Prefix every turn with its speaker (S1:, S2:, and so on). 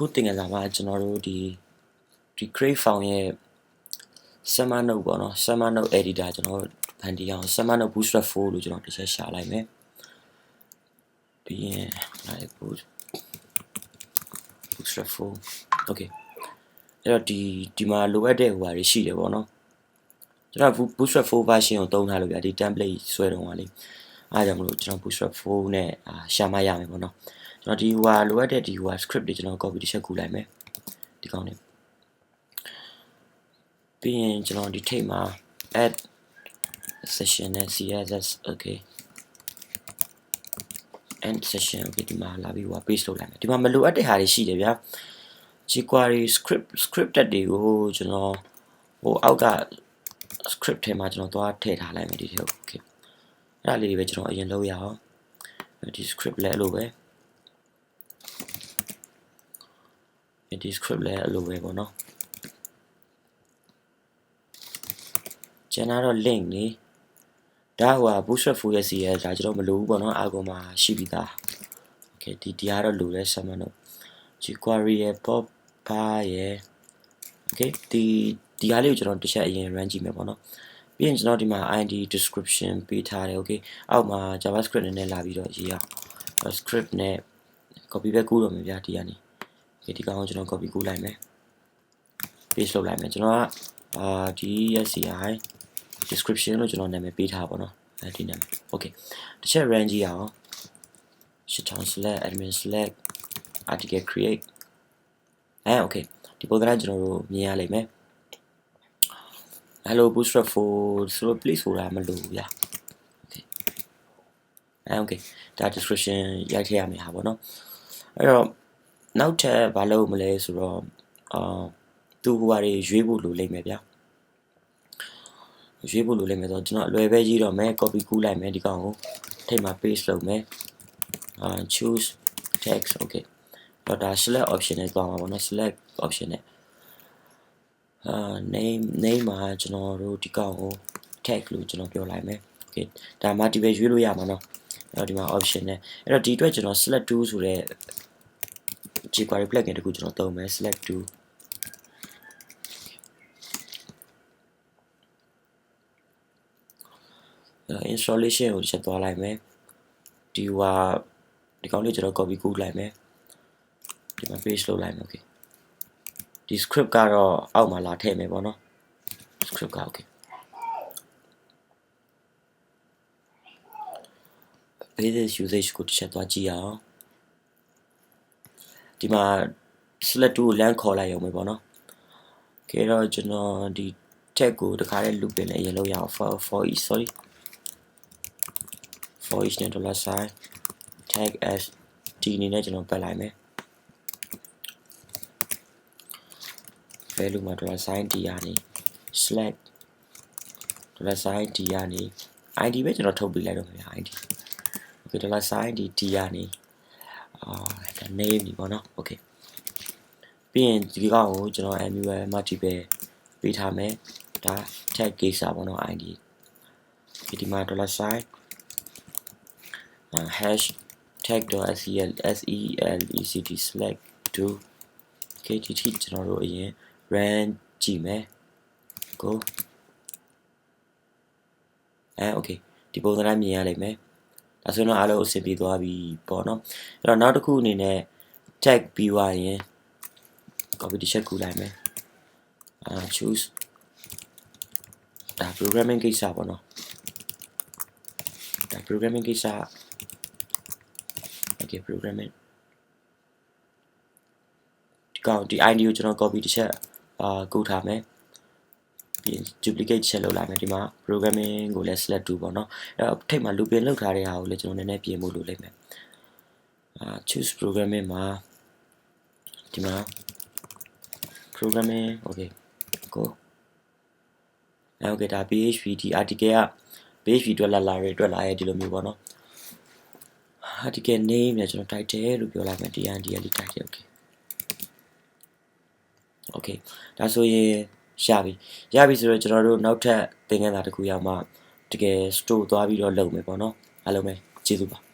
S1: ခုသင်ခန်းစာမှာကျွန်တော်တို့ဒီဒီ create file ရဲ့ summer note ပေါ့နော် summer note editor ကျွန်တော်ဖန်တီးအောင် summer note bootstrap 4လို့ကျွန်တော်တစ်ချက်ရှာလိုက်မယ်ပြီးရင် like boot bootstrap 4 okay အဲ့တော့ဒီဒီမှာလိုအပ်တဲ့ဟိုဟာတွေရှိတယ်ပေါ့နော်ကျွန်တော် bootstrap 4 version ကိုသုံးထားလို့ပြဒီ template ဆွဲတော့ပါလေအားကြောင့်မလို့ကျွန်တော် bootstrap 4နဲ့အာရှာမရမယ်ပေါ့နော် ကျွန်တော်ဒီဟိုဟာလိုအပ်တဲ့ဒီဟိုဟာ script တွေကျွန်တော် copy တစ်ချက်ကူလိုက်မယ်ဒီကောင်းနေပြီးရင်ကျွန်တော်ဒီ tape မှာ add session နဲ့ css okay end session okay ဒီမှာလာပြီးဟို paste လုပ်လိုက်မယ်ဒီမှာမလိုအပ်တဲ့ဟာတွေရှိတယ်ဗျာ jQuery script scripted တွေကိုကျွန်တော်ဟိုအောက်က script ထဲမှာကျွန်တော်သွားထည့်ထားလိုက်မယ်ဒီထဲ okay အဲ့ဒါလေးတွေပဲကျွန်တော်အရင်လုပ်ရအောင်ဒီ script လည်းအဲ့လိုပဲ ဒီ script လည်းအဲ့လိုပဲပေါ့နော်ကျန်တော့ link နေဒါဟိုဟာ bootstrap 4ရဲ့ CSS ဒါကျွန်တော်မလိုဘူးပေါ့နော်အာကုန်မှာရှိပြီးသား okay ဒီတရားတော့လိုလဲ summon တော့ jQuery ရဲ့ pop bar ရဲ့ okay ဒီဒီဟာလေးကိုကျွန်တော်တစ်ချက်အရင် run ကြည့်မယ်ပေါ့နော်ပြီးရင်ကျွန်တော်ဒီမှာ id description ပေးထားတယ် okay အောက်မှာ javascript နည်းနည်းလာပြီးတော့ရေးရအောင် script နဲ့ copy ပဲကူးတော့မယ်ဗျာဒီကနေ okay ဒီကောင်ကိုကျွန်တော် copy ကူးလိုက်မယ် paste လုပ်လိုက်မယ်ကျွန်တော်ကအာဒီ SCI description လို့ကျွန်တော်နာမည်ပေးထားပါတော့အဲဒီနာမည် okay တစ်ချက် run ကြည့်အောင် shutdown select admin select article create အဲ okay ဒီပုံစံကျွန်တော်တို့မြင်ရလိမ့်မယ် hello bootstrap 4 slow please ဆိုတာမလို့ဗျာ okay အဲ okay ဒါ description ရိုက်ထည့်ရမယ်ဟာပေါ့နော်အဲ့တော့ နောက်ထပ်ဘာလုပ်မလဲဆိုတော့အာသူဟိုဟာတွေရွေးဖို့လိုလိမ့်မယ်ဗျာရွေးဖို့လိုလိမ့်မယ်ဆိုတော့ကျွန်တော်အလွယ်ပဲကြီးတော့မယ် copy ကူးလိုက်မယ်ဒီကောင်ကိုထိပ်မှာ paste လုပ်မယ်အာ choose text okay တော့ဒါ select option နဲ့သွားမှာပေါ့နော် select option နဲ့အာ name name မှာကျွန်တော်တို့ဒီကောင်ကို tag လို့ကျွန်တော်ပြောလိုက်မယ် okay ဒါမှဒီပဲရွေးလို့ရမှာနော်အဲ့တော့ဒီမှာ option နဲ့အဲ့တော့ဒီအတွက်ကျွန်တော် select tool ဆိုတဲ့ jQuery plugin တခုကျွန်တော်သုံးမယ် select tool installation ကိုချက်သွားလိုက်မယ်ဒီဟာဒီကောင်လေးကျွန်တော် copy ကူးလိုက်မယ်ဒီမှာ paste လုပ်လိုက်မယ် okay ဒီ script ကတော့အောက်မှာလာထည့်မယ်ပေါ့နော် script က okay basic usage ကိုတစ်ချက်သွားကြည့်အောင် ဒီမှာ select tool ကိုလမ်းခေါ်လိုက်ရုံပဲပေါ့နော်ကဲတော့ကျွန်တော်ဒီ tag ကိုတခါလေး loop ပင်လည်းအရင်လုပ်ရအောင် for for each sorry for each နဲ့ dollar sign tag as ဒီအနေနဲ့ကျွန်တော်ပတ်လိုက်မယ် value မှာ dollar sign d ရနေ slash dollar sign d ရနေ id ပဲကျွန်တော်ထုတ်ပေးလိုက်တော့မယ် id okay dollar sign d d ရနေ အာဒါ name ဒီပေါ့နော် okay ပြီးရင်ဒီကောင်ကိုကျွန်တော် MUL multiple ပေးထားမယ်ဒါ tag ကိစ္စပေါ့နော် id ဒီမှာ dollar sign hash tag.sel select select to okay ဒီထိကျွန်တော်တို့အရင် run ကြည့်မယ် go အဲ okay ဒီပုံစံတိုင်းမြင်ရလိမ့်မယ် ဒါဆိုတော့အားလုံးအဆင်ပြေသွားပြီပေါ့နော်အဲ့တော့နောက်တစ်ခုအနေနဲ့ tag ပြီးွားရင် copy တစ်ချက်ကူလိုက်မယ်အာ choose ဒါ programming ကိစ္စပေါ့နော်ဒါ programming ကိစ္စ okay programming ဒီကောင်ဒီ ID ကိုကျွန်တော် copy တစ်ချက်အာကူထားမယ်ပြီး duplicate ချက်လုပ်လိုက်မယ်ဒီမှာ programming ကိုလည်း select 2ပေါ့နော်အဲ့တော့ထိပ်မှာ looping လောက်ထားတဲ့ဟာကိုလည်းကျွန်တော်နည်းနည်းပြင်ဖို့လိုလိမ့်မယ်အာ choose programming မှာဒီမှာ programming okay go အဲ okay ဒါ PHP ဒီ article က PHP အတွက်လာလာရအတွက်လာရဒီလိုမျိုးပေါ့နော် article name เนี่ยကျွန်တော် title လို့ပြောလိုက်မယ် DNDL title okay okay ဒါဆိုရင် ရပြီရပြီဆိုတော့ကျွန်တော်တို့နောက်ထပ်သင်ခန်းစာတစ်ခုရောက်မှတကယ် store သွားပြီးတော့လုပ်မယ်ပေါ့နော်အားလုံးပဲကျေးဇူးပါ